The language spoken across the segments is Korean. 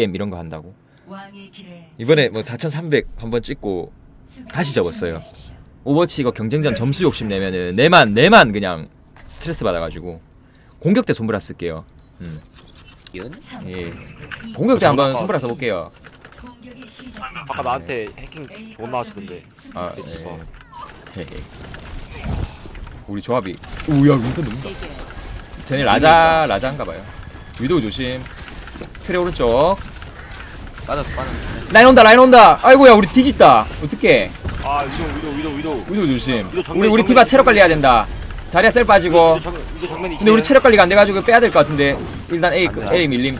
게임 이런 거 한다고 이번에 뭐 4,300 한번 찍고 다시 접었어요. 오버워치 이거 경쟁전 점수 욕심 내면은 내만 내만 그냥 스트레스 받아가지고 공격 때 손브라 쓸게요. 음. 예. 공격 때 한번 손브라 써볼게요. 아까 나한테 해킹 못 나왔던데. 아, 네. 예. 우리 조합이 우야 윈턴 너무 쟤네 라자 라자인가 봐요. 위도우 조심. 트레 오른쪽. 빠졌어 빠졌어 라인 온다 라인 온다. 아이고야 우리 뒤집다. 어떡해. 아 위도 위도 위도 위도. 위도우 조심. 위도우 정면, 우리 우리 정면 디바 체력 정면. 관리해야 된다. 자리야 셀 빠지고. 위도 정 위도 정면이. 근데 우리 체력 관리가 안 돼가지고 빼야 될 것 같은데 일단 A 안 돼. A 밀림.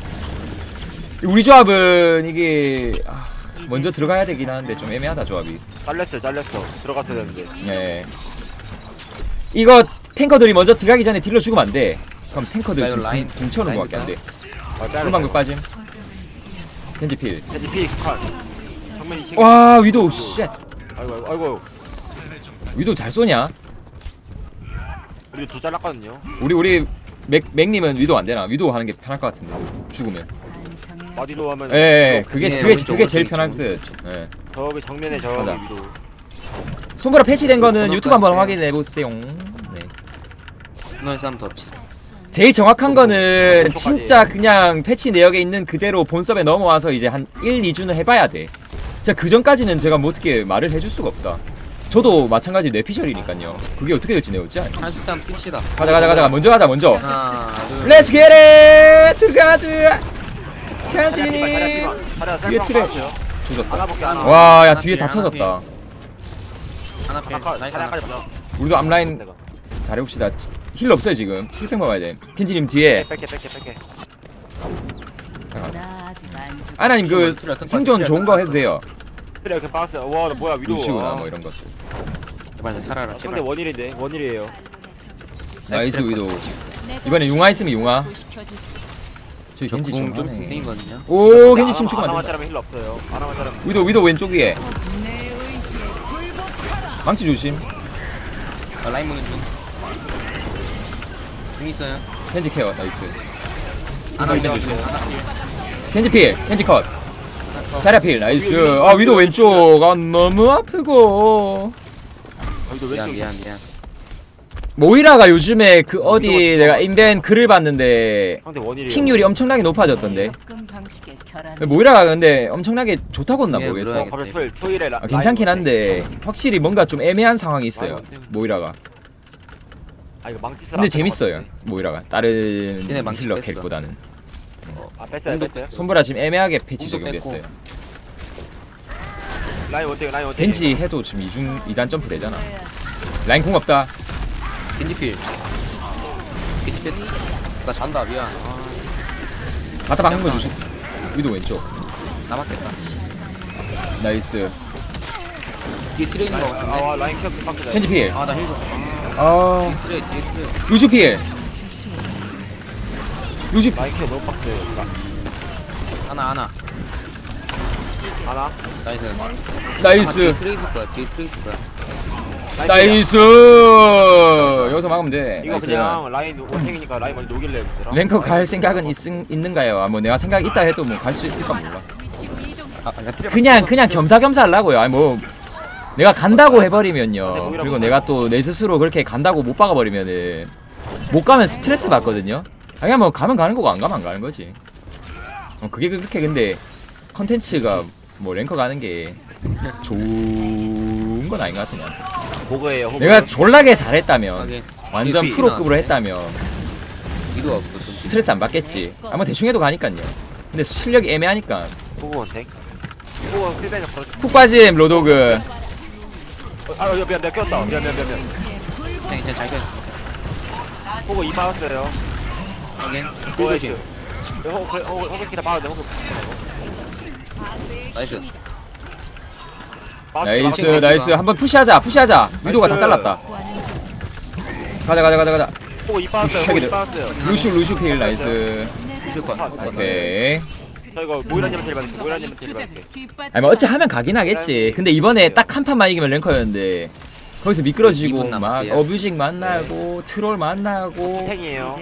우리 조합은 이게 아, 먼저 들어가야 되긴 하는데 좀 애매하다 조합이. 잘렸어 잘렸어. 들어갔어야 되는데. 예. 이거 탱커들이 먼저 들어가기 전에 딜러 죽으면 안 돼. 그럼 탱커들 라인, 지금 라인. 등 채우는 것밖에 안 돼. 아 그런 방금 잘렸어. 빠짐. 겐지 필. 겐지 피 컷. 정면 이 시. 와 위도우 쉣. 아이고 아이고 아이고. 위도우 잘 쏘냐? 우리 두 잘랐거든요. 우리 우리 맥 맥님은 위도우 안 되나? 위도우 하는 게 편할 것 같은데 죽으면. 마디로 하면. 예, 예 그게 예, 그게 오른쪽, 그게 제일 오른쪽, 편할. 듯. 예. 저기 정면에 저기 가자. 위도. 손가락 패치된 거는 오른쪽 유튜브 한번. 확인해 보세요. 네. 분노의 싸움 더 없지 제일 정확한 거는 오른쪽까지. 진짜 그냥 패치 내역에 있는 그대로 본섭에 넘어와서 이제 한 1, 2주는 해봐야 돼. 진짜 그 전까지는 제가 뭐 어떻게 말을 해줄 수가 없다. 저도 마찬가지 뇌피셜이니까요. 그게 어떻게 될지 내었지? 한수 싸움 핍시다 가자 가자 가자 먼저 가자 먼저. 하나 둘 렛츠 겟잇 들어가자. 차려 캔지니. 뒤에. 빠졌어요. 조졌다. 하나 볼게 하나. 와, 야 하나 뒤에 필, 다 터졌다. 우리도 앞라인. 잘해봅시다. 힐 없어요 지금. 힐팩 먹어야 돼. 켄지님 뒤에. 뺄게 뺄게 뺄게. 아나님 그 생존 좋은 큰 거. 해도 돼요. 그래 이렇게 빠졌어. 와, 나 뭐야 위도. 루시우나 아. 뭐 이런 것. 제발 나 살아라 상대 제발 원일인데 원일이에요. 나이스 위도. 이번에 용화 있으면 용화. 저기 저 겐지 좀 궁좀 하네. 생기거든요 오 겐지 침 죽으면 안 된다. 자르면 힐 없어요. 하나만 자르면. 위도 위도 왼쪽 위에. 망치 조심. 아, 라인 먹는 중 궁 있어요 겐지 케어 나이스. 하나 일단 필 조심. 하나 필. 겐지 컷. 컷. 자리야 필 나이스. 아 위도 왼쪽. 아 너무 아프고. 아, 위도 미안 왼쪽. 미안 미안 모이라가 요즘에 그 어디 내가 인벤 글을 봤는데 상대. 킹률이 엄청나게 높아졌던데. 접근 모이라가 근데 엄청나게 좋다고 했나 예, 모르겠어. 물론. 갑자기 토요일 토요일에 라- 아, 괜찮긴 한데 확실히 뭔가 좀 애매한 상황이 있어요. 라이브 모이라가. 아 이거 망치 근데 재밌어요. 모이라가 다른 망치 힐러 뺐어. 캐릭보다는. 아 뺐어요 뺐어요. 손보라 지금 애매하게 패치 적용됐어요. 라인 원택 라인 원택. 벤치 해도 지금 이중 2단 점프 되잖아. 라인 공 없다. 겐지 필 겐지 뺐어 나 잔다 미안 아 바타 박는 거 조심. 위도 왼쪽. 남았겠다 나이스. 뒤에 트레 있는 거 같은데 아와 라인 캡 빡세다. 켄지 필. 아나 힐 좀 아 트레 뒤에 루즈 필. 루즈 캡 너무 빡세. 하나 하나 하나. 나이스 아, 뒤에 나이스. 트레 있을 거야 뒤에 트레 있을 거야 나이스. 여기서 막으면 돼. 이거 나이스. 그냥 라인 원택이니까 라인 먼저 녹일래 얘들아. 랭커 갈 생각은 있, 있는가요? 아, 뭐 내가 생각 있다 해도 뭐 갈 수 있을까 몰라. 아 그냥 트레 그냥 그냥 겸사겸사 하려고요. 아니 뭐 내가 간다고 해버리면요. 그리고 내가 또 내 스스로 그렇게 간다고 못 박아버리면은 못 가면 스트레스 받거든요. 아, 그냥 뭐 가면 가는 거고 안 가면 안 가는 거지. 어, 그게 그렇게 근데 컨텐츠가 뭐 랭커 가는 게 좋은 건 아닌 것 같아 나한테. 보그예요. 호그. 내가 졸라게 잘했다면 완전 프로급으로 했다면 위도 없고 좀 스트레스 안 받겠지. 아마 대충 해도 가니까요. 근데 실력이 애매하니까. 호그 원택. 호그. 푹 빠짐 로도그. 아 야, 미안 내가 꼈다. 미안 미안 미안 미안. 그냥 진짜 잘 뺐어 호그 이 빠졌어요. 확인 호그 조심 호그 호그 호그 기다 빠졌네 호그. 나이스 빠졌어, 나이스 빠졌어. 나이스 한번 푸시하자 푸시하자 위도가 다 잘랐다 가자 가자 가자 가자 호그 이 빠졌어요. 호그 이 빠졌어요. 루슈 루슈 필 나이스 무조건 오케이 저 이거 모이라님한테 일 받을게. 모이라님한테 일 받을게. 아니 뭐 어찌 하면 가긴 하겠지 근데 이번에 딱 한 판만 이기면 랭커였는데 거기서 미끄러지고 막. 어뷰징 만나고 트롤 만나고.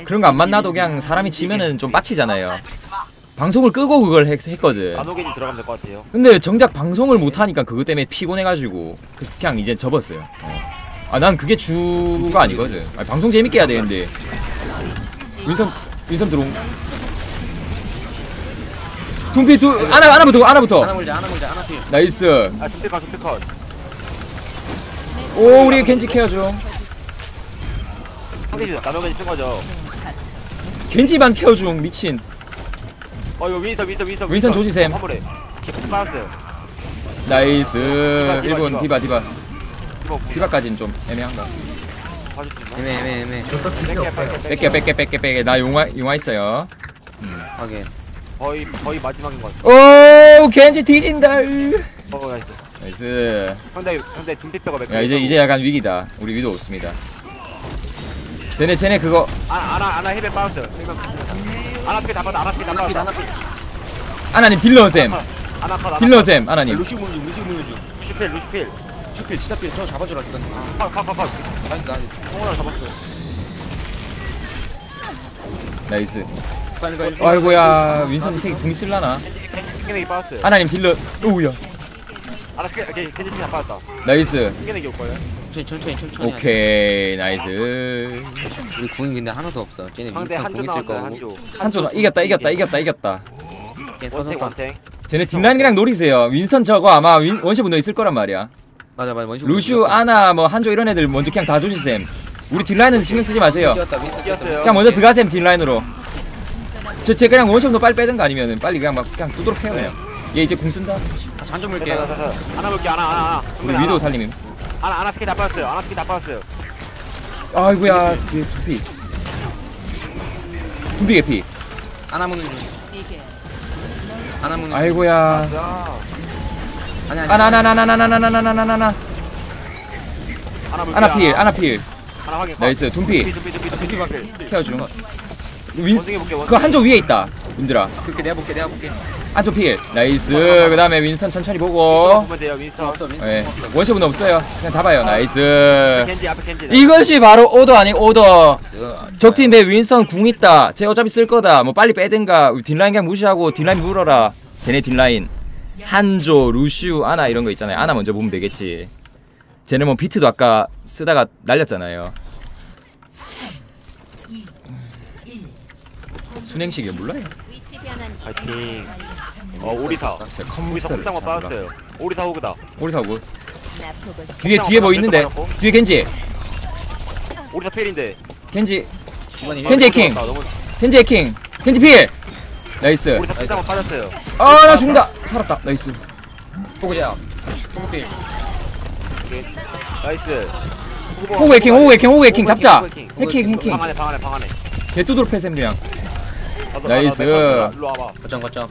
그런 거 안 만나도 그냥 사람이 지면은 좀 빡치잖아요 방송을 끄고 그걸 했, 했거든 나노겐이 들어가면 될 것 같아요 근데 정작 방송을 못하니까 그것 때문에 피곤해가지고 그냥 이제 접었어요 어. 아난 그게 주가 아니거든 아니, 방송 재밌게 해야 되는데 윈선 윈선 들어온 둠피 두 하나 하나부터 하나부터. 하나 물자 하나 물자 하나 필. 나이스. 아 준비컷 준비컷. 오 우리 겐지 케어 중 상대지 나노겐이 쓴 거죠 겐지만 케어 중 미친. 어 이거 윈선 윈선 윈선 윈선 조지셈. 화물에. 개폭 빠졌어요. 나이스. 디바, 디바, 1분 디바. 디바 이거 디바까지는 좀 애매한가 봐줄 수 있나? 애매 애매 애매. 뺄게 뺄게. 뺄게 뺄게 뺄게 뺄게. 나 용화 용화 있어요. 확인 거의 거의 마지막인 것 같아 오 겐지 뒤진다. 으. 어 나이스. 나이스. 상대 상대 준비뼈가 몇야 이제 이제 약간 위기다. 우리 위도 없습니다. 쟤네 쟤네 그거. 아 아나 아나 힐에 빠졌어요. 아나 피다 빠졌다 아나 피다. 필 하나 빠졌다 필 아나님 딜러 쌤. 아나 컷 아나 딜러 쌤 아나님. 루시 물중 루시 물중. 루시필 루시필. 슈필 진짜 필 저 잡아주라 했더니 컷컷컷 컷. 나이스 나이스. 통화를 잡았어 나이스 아이고야 윈선 이 새끼 궁 쓸라나? 빠졌어요. 아나님 딜러. 오우야. 아 나 킹 겐지 킹이 다 빠졌다. 나이스. 킹계기 올 거예요. 천천히 천천히 천천히 오케이 나이스. 우리 궁이 근데 하나도 없어. 쟤네 상대 윈스턴 한조 궁 있을 나왔어요 거고. 한조. 한쪽 이겼다 이겼다 이겼다 이겼다. 쟤 원탱 터졌다. 원탱. 쟤네 딜라인이랑 노리세요. 윈선 저거 아마 윈, 원시 분노 있을 거란 말이야. 맞아 맞아. 원슈 루슈 아나 뭐 한조 이런 애들 먼저 그냥 다 조지셈. 우리 딜라인은 신경 쓰지 마세요. 뛰었다 윈스턴 뛰었다 뛰었어요. 그냥 먼저 들어가셈 딜라인으로 저쟤 그냥 원샷도 빨리 빼든가 아니면은 빨리 그냥 막 그냥 두드러 패요 그냥 얘 이제 궁 쓴다 잔좀 됐다. 하나 볼게 하나 하나 하나 우리 위도 살림임 하나 하나 피다 빠졌어요 하나 피다 빠졌어요 아이고야 뒤에 두피 두피 개피 하나 무는 중 하나 무는 중 아이고야 자 아니 아니 아나나나나나나나나나나나나 하나 볼게 아나필 아나필 하나 확인 컷. 나이스 둠피 둠피 둠피 둠피 둠피 케어 중 윈, 원숭이 볼게 그 한조 위에 있다 님들아. 그렇게 내가 볼게 내가 볼게. 한조 필. 나이스. 그 다음에 윈선 천천히 보고. 보면 돼요 윈스턴. 없어 윈스턴 예 원샷은 없어요. 그냥 잡아요. 나이스. 겐지 앞에 겐지. 이것이 바로 오더 아닌 오더. 없어 적팀 내 윈선 궁 있다. 쟤 어차피 쓸 거다. 뭐 빨리 빼든가. 우리 딜라인 그냥 무시하고 딜라인 물어라. 쟤네 딜라인. 한조 루슈 아나 이런 거 있잖아요. 아나 먼저 보면 되겠지. 쟤네 뭐 비트도 아까 쓰다가 날렸잖아요 순행식이 몰라요 파이팅. 어 오리사 제 오리사 몰라. 빠졌어요. 오리사 호그다. 보고 싶 뒤에 뒤에 뭐 있는데? 뒤에 겐지. 오리사 필인데. 겐지. 겐지 해킹. 너무 겐지 해킹. 겐지 필. 나이스. 오리사 필장만 빠졌어요. 아나 죽는다. 살았다. 나이스. 포그자 포그필 나이스. 호구 해킹 호구 해킹 호구 해킹. 잡자. 해킹. 해킹. 방 안에 방 안에 방 안에. 개뚜돌 패셈 그냥 나도, 나이스. 일로 와봐. 거점 거점.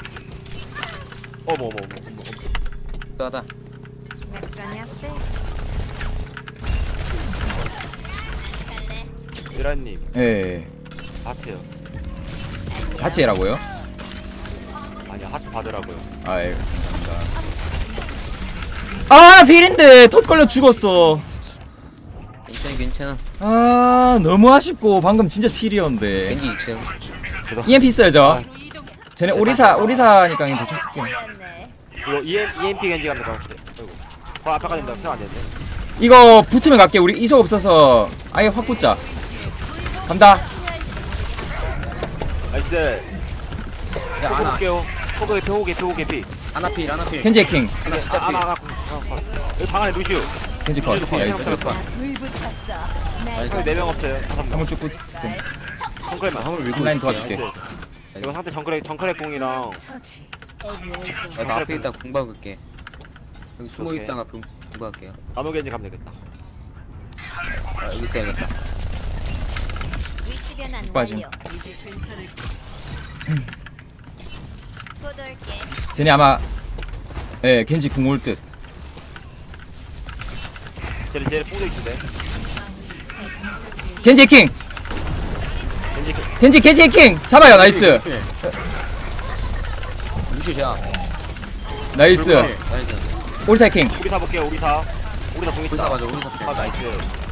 어머 어머 어머 하다 미라님. 예. 하트요. 하체라고요? 아니 하트 받으라고요. 아예. 아 필인데! 톳 걸려 죽었어. 괜찮아 괜찮아. 아 너무 아쉽고 방금 진짜 필이었는데. 2층 EMP 있어야죠. 쟤네 오리사 오리사니까 그냥 대충 쓸게요. 이거 EM, EMP 겐지 가면 될것 같아 아이고. 거 앞에 가진다 생각 안 되는데 이거 붙으면 갈게. 우리 이속 없어서 아예 확 붙자. 간다. 나이스. 야 하나. 볼게요. 호그 개피 호그 개피 호그 개피. 하나 필 하나 필. 겐지 해킹. 하나 진짜 아, 필. 하나 하나 여기 방 안에 루시우. 겐지 컷. 컷. 물 붙었어 나이스 4명 없어요. 다섯 명 한번 쭉 붙 정크랩만 화물 밀고 라인 있을게요. 도와줄게. 나이스 이거 상대 정크랩 정크랩 공이랑 처치 야, 나 앞에 있다 궁 박을게. 여기 숨어 오케이. 있다가 궁, 궁 박을게요. 나노 겐지 가면 되겠다. 아 여기 있어야겠다. 위치 변환 빠짐. 완료. 쟤네 아마 예 겐지 궁 올 듯. 쟤를 쟤를 뽕도 있는데. 겐지 해킹 겐지 겐지 해킹. 잡아요 나이스. 루시자 나이스. 나이스. 오리사 해킹. 우리 사 볼게요 우리 사. 우리 사 공 우리사 있다. 맞아 우리사 필아 나이스.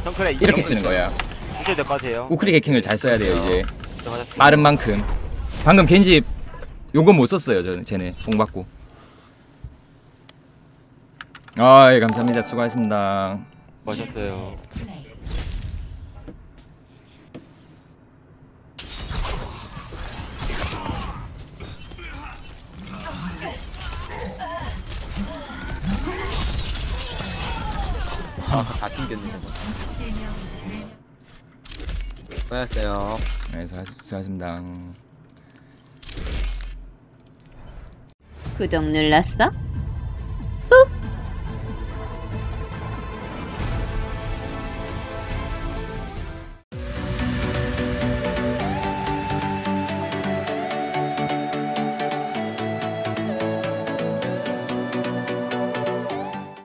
정크랩 이렇게 쓰는 거야. 무셔야 될것 같아요. 우클릭 해킹을 잘 써야 돼요 이제. 들어가셨습니다. 빠른 만큼. 방금 겐지 요건 못 썼어요 저는 쟤네. 공 받고. 아예 감사합니다. 수고하셨습니다. 멋있었어요 다 튕겼네 저거. 수고하셨어요. 네 수고하셨- 수고하셨습니다. 구독 눌렀어?